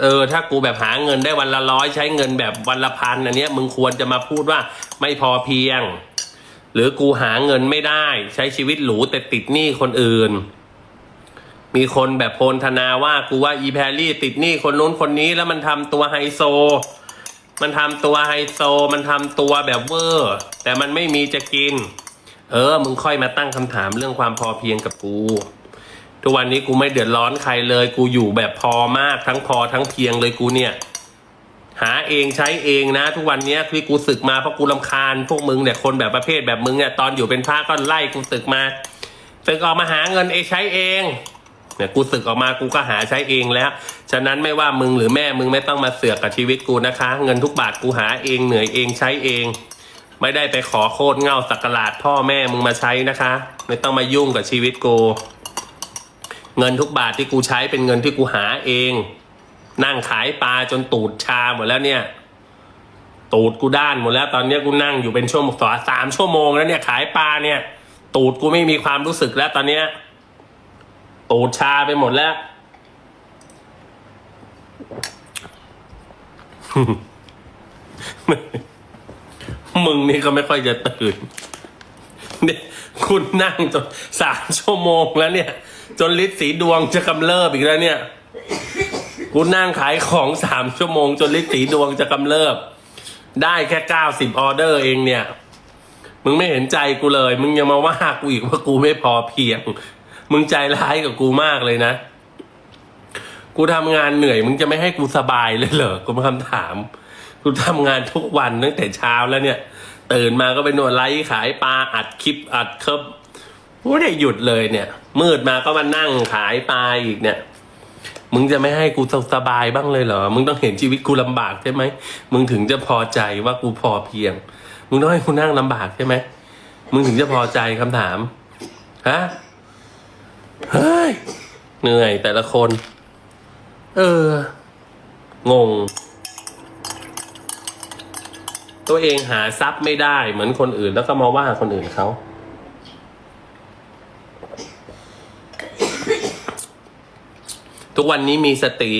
เออถ้ากูแบบหาเงินได้วันละร้อยใช้เงินแบบวันละพันอันเนี้ยมึงควรจะมาพูดว่าไม่พอเพียง หรือกูหาเงินไม่ได้ ใช้ชีวิตหรูแต่ติดหนี้คนอื่น มีคนแบบโพลธนาว่ากูว่าอีแพรรี่ติดหนี้คนนู้นคนนี้แล้วมันทำตัวไฮโซ มันทำตัวไฮโซ มันทำตัวแบบเวอร์แต่มันไม่มีจะกิน เออ มึงค่อยมาตั้งคำถามเรื่องความพอเพียงกับกู ทุกวันนี้กูไม่เดือดร้อนใครเลย กูอยู่แบบพอมากทั้งพอทั้งเพียงเลยกูเนี่ย หาเองใช้เองนะ ทุกวันนี้ที่กูศึกมาเพราะกูลำคาญพวกมึงเนี่ยคนแบบประเภทแบบมึงเนี่ยตอนอยู่เป็นพระก็ไล่กูศึกมาศึกออกมาหาเงินเองใช้เองเนี่ยกูศึกออกมากูก็หาใช้เองแล้ว ฉะนั้นไม่ว่ามึงหรือแม่มึงไม่ต้องมาเสือกกับชีวิตกูนะคะ เงินทุกบาทกูหาเองเหนื่อยเองใช้เอง ไม่ได้ไปขอโคตรเงาสักการาดพ่อแม่มึงมาใช้นะคะ ไม่ต้องมายุ่งกับชีวิตกู เงินทุกบาทที่กูใช้เป็นเงินที่กูหาเอง นั่งขายปลาจนตูดชาหมดแล้วเนี่ย ตูดกูด้านหมดแล้ว ตอนนี้กูนั่งอยู่เป็นชั่วโมงสองสามชั่วโมงแล้วเนี่ยขายปลาเนี่ย ตูดกูไม่มีความรู้สึกแล้วตอนเนี้ยตูดชาไปหมดแล้ว มึงนี่ก็ไม่ค่อยจะตื่นเนี่ยคุณนั่งจนสามชั่วโมงแล้วเนี่ย จนลิ์สีดวงจะกำเริบอีกแล้วเนี่ยกูนั่งขายของสามชั่วโมง จนลิ์สีดวงจะกำเริบ ได้แค่เก้าสิบออเดอร์เองเนี่ย มึงไม่เห็นใจกูเลย มึงยังมาว่ากูอีกว่ากูไม่พอเพียง มึงใจร้ายกับกูมากเลยนะ กูทำงานเหนื่อย มึงจะไม่ให้กูสบายเลยเหรอกูมาคำถามกูทำงานทุกวันตั้งแต่เช้าแล้วเนี่ย ตื่นมาก็ไปนวดไลฟ์ขายปลาอัดคลิปอัดเคิบ ไม่ได้หยุดเลยเนี่ย มืดมาก็มานั่งขายปลาอีกเนี่ย มึงจะไม่ให้กูสบายบ้างเลยเหรอ มึงต้องเห็นชีวิตกูลำบากใช่ไหม มึงถึงจะพอใจว่ากูพอเพียง มึงต้องให้กูนั่งลำบากใช่ไหม มึงถึงจะพอใจคำถาม ฮะ เฮ้ย เหนื่อยแต่ละคน เออ งง ตัวเองหาทรัพย์ไม่ได้เหมือนคนอื่นแล้วก็มาว่าคนอื่นเขา ทุกวันนี้มีสติ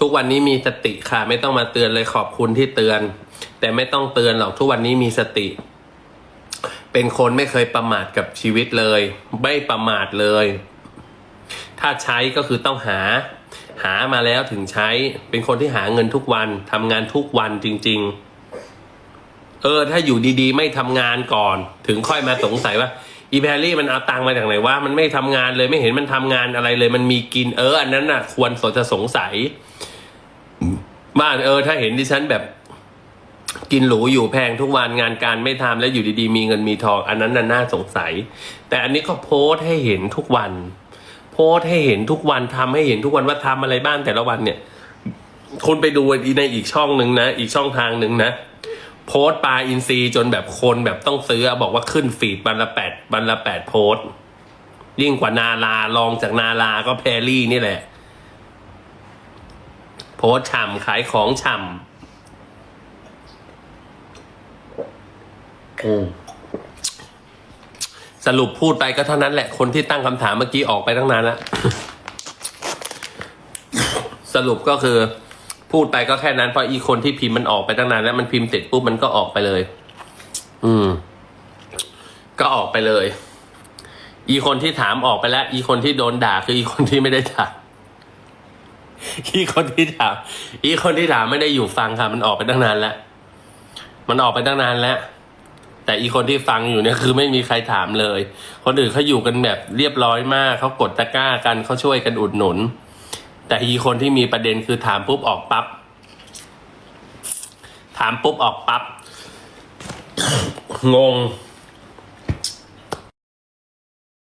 ทุกวันนี้มีสติค่ะ ไม่ต้องมาเตือนเลยขอบคุณที่เตือน แต่ไม่ต้องเตือนหรอกทุกวันนี้มีสติ เป็นคนไม่เคยประมาทกับชีวิตเลย ไม่ประมาทเลย ถ้าใช้ก็คือต้องหา หามาแล้วถึงใช้ เป็นคนที่หาเงินทุกวันทำงานทุกวันจริง ๆ เออ ถ้าอยู่ดีๆ ไม่ทำงานก่อน ถึงค่อยมาสงสัยว่า อีแพรรี่มันเอาตังค์มาจากไหนว่ามันไม่ทำงานเลยไม่เห็นมันทำงานอะไรเลย มันมีกินเออ อันนั้นน่ะ ควรสจะสงสัยบ้านเออ ถ้าเห็นดิฉันแบบ กินหรูอยู่แพงทุกวันงานการไม่ทำแล้วอยู่ดีๆ มีเงินมีทอง อันนั้นน่ะน่าสงสัย แต่อันนี้ก็โพสต์ให้เห็นทุกวัน โพสต์ให้เห็นทุกวันทำให้เห็นทุกวันว่าทำอะไรบ้างแต่ละวันเนี่ยคนไปดูในอีกช่องหนึ่งนะอีกช่องทางหนึ่งนะ โพสต์ปลาอินซีย์จนแบบคนแบบต้องซื้อบอกว่าขึ้นฟีดวันละแปดวันละแปดโพสต์ยิ่งกว่านาลาลองจากนาลาก็แพรรี่นี่แหละ โพสต์ฉ่ำขายของฉ่ำอืมสรุปพูดไปก็เท่านั้นแหละคนที่ตั้งคำถามเมื่อกี้ออกไปตั้งนานแล้วสรุปก็คือ พูดไปก็แค่นั้นเพราะอีคนที่พิมพ์มันออกไปตั้งนานแล้วมันพิมพ์เสร็จปุ๊บมันก็ออกไปเลย อืม ก็ออกไปเลย อีคนที่ถามออกไปแล้ว อีคนที่โดนด่าคืออีคนที่ไม่ได้ถามอีคนที่ถามอีคนที่ถามไม่ได้อยู่ฟังค่ะ มันออกไปตั้งนานแล้ว มันออกไปตั้งนานแล้ว แต่อีคนที่ฟังอยู่เนี่ยคือไม่มีใครถามเลย คนอื่นเขาอยู่กันแบบเรียบร้อยมากเขากดตะกร้ากันเขาช่วยกันอุดหนุน แต่อีคนที่มีประเด็นคือถามปุ๊บออกปั๊บถามปุ๊บออกปั๊บงง